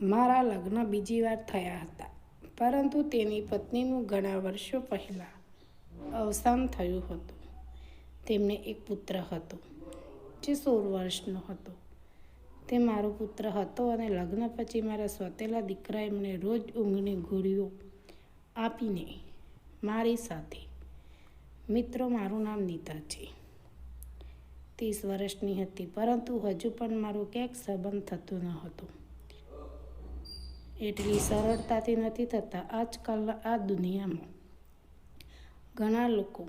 મારા લગ્ન બીજી વાર થયા હતા, પરંતુ તેની પત્નીનું ઘણા વર્ષો પહેલાં અવસાન થયું હતું. તેમને એક પુત્ર હતો, જે સોળ વર્ષનો હતો. તે મારો પુત્ર હતો અને લગ્ન પછી મારા સોતેલા દીકરાએ મને રોજ ઊંઘની ગોળીઓ આપીને મારી સાથે, મિત્રો, મારું નામ નીતા છે. ત્રીસ વર્ષની હતી, પરંતુ હજુ પણ મારો ક્યાંક સંબંધ થતો ન હતો. એટલી સરળતાથી નથી થતા આજકાલના આ દુનિયામાં. ઘણા લોકો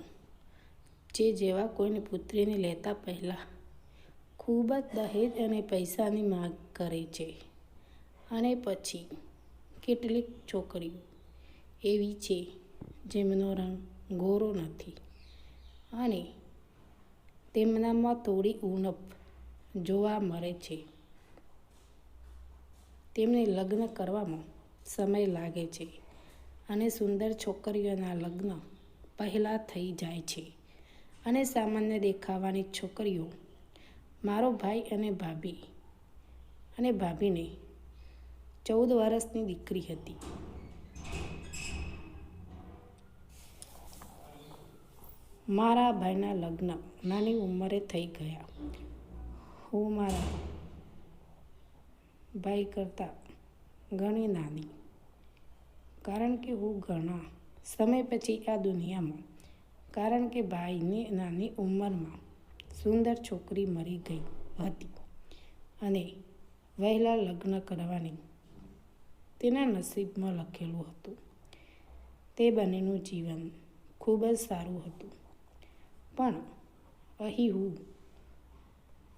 જે જેવા કોઈની પુત્રીને લેતા પહેલાં ખૂબ જ દહેજ અને પૈસાની માગ કરે છે અને પછી કેટલીક છોકરીઓ એવી છે જેમનો રંગ ગોરો નથી અને તેમનામાં થોડી ઉણપ જોવા મળે છે. તેમને લગ્ન કરવામાં સમય લાગે છે અને સુંદર છોકરીઓના લગ્ન પહેલાં થઈ જાય છે અને સામાન્ય દેખાવાની છોકરીઓ, મારો ભાઈ અને ભાભી અને ભાભીને ચૌદ વર્ષની દીકરી હતી. મારા ભાઈના લગ્ન નાની ઉંમરે થઈ ગયા. હું મારા ભાઈ કરતાં ઘણી નાની. કારણ કે હું ઘણા સમય પછી આ દુનિયામાં, કારણ કે ભાઈની નાની ઉંમરમાં સુંદર છોકરી મરી ગઈ હતી અને વહેલા લગ્ન કરવાની તેના નસીબમાં લખેલું હતું. તે બંનેનું જીવન ખૂબ જ સારું હતું. પણ અહીં હું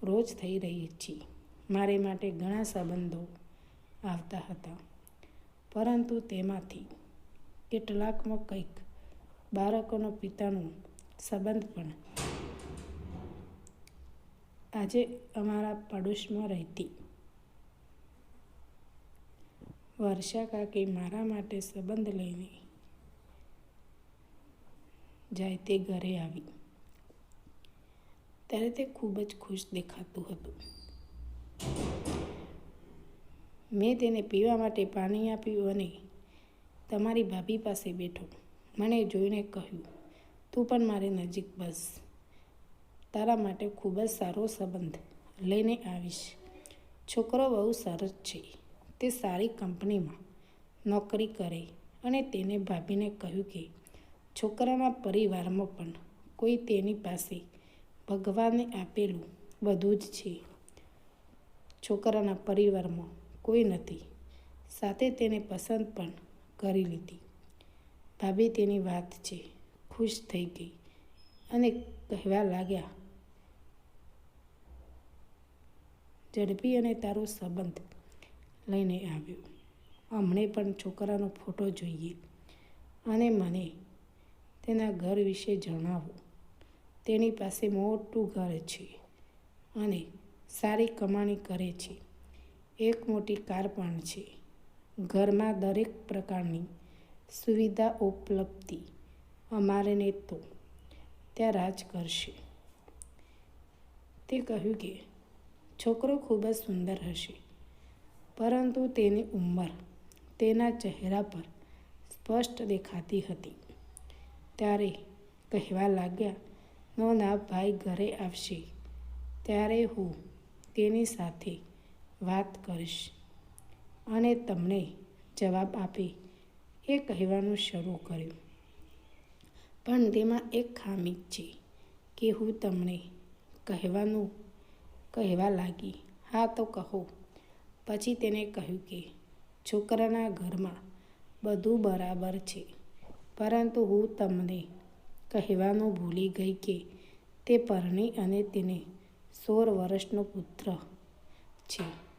રોજ થઈ રહી છીએ મારે માટે ઘણા સંબંધો આવતા હતા. પરંતુ તેમાંથી કેટલાકમાં કંઈક બાળકોનો પિતાનો સંબંધ પણ આજે અમારા પડોશમાં રહેતી. વર્ષા કાકી મારા માટે સંબંધ લઈને જાય તે ઘરે આવી. ત્યારે તે ખૂબ જ ખુશ દેખાતું હતું. મેં તેને પીવા માટે પાણી આપ્યું અને તમારી ભાભી પાસે બેઠો. મને જોઈને કહ્યું, તું પણ મારી નજીક બસ. તારા માટે ખૂબ જ સારો સંબંધ લઈને આવીશ. છોકરો બહુ સરસ છે. તે સારી કંપનીમાં નોકરી કરે. અને તેને ભાભીને કહ્યું કે, છોકરાના પરિવારમાં પણ કોઈ તેની પાસે ભગવાને આપેલું બધું જ છે. છોકરાના પરિવારમાં કોઈ નથી. સાથે તેને પસંદ પણ કરી લીધી. ભાભી તેની વાત છે, ખુશ થઈ ગઈ અને કહેવા લાગ્યા, ઝડપી અને તારો સંબંધ લઈને આવ્યો. અમને પણ છોકરાનો ફોટો જોઈએ. અને મને તેના ઘર વિશે જણાવો. તેની પાસે મોટું ઘર છે અને સારી કમાણી કરે છે. એક મોટી કાર પણ છે. ઘરમાં દરેક પ્રકારની સુવિધા ઉપલબ્ધી અમારેને તો ત્યાં રાજ કરશે. તે કહ્યું કે, છોકરો ખૂબ જ સુંદર હશે, પરંતુ તેની ઉંમર તેના ચહેરા પર સ્પષ્ટ દેખાતી હતી. ત્યારે કહેવા લાગ્યા નો ના ભાઈ ઘરે આવશે, ત્યારે હું તેની સાથે વાત કરીશ. અને તમને જવાબ આપી એ કહેવાનું શરૂ કર્યું. પણ તેમાં એક ખામી છે કે હું તમને કહેવાનું કહેવા લાગી. હા તો કહો. પછી તેને કહ્યું કે છોકરાના ઘરમાં બધું બરાબર છે. પરંતુ હું તમને કહેવાનું ભૂલી ગઈ કે તે પરણી અને તેને સોળ વર્ષનો પુત્ર છે.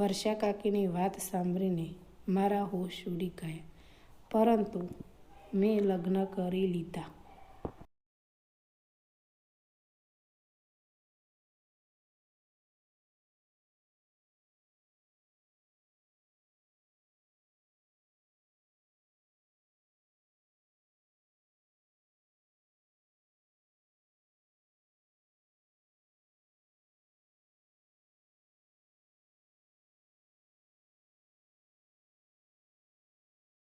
વર્ષા કાકીની વાત સાંભળીને મારા હોશ ઉડી ગયા. પરંતુ મેં લગ્ન કરી લીધા.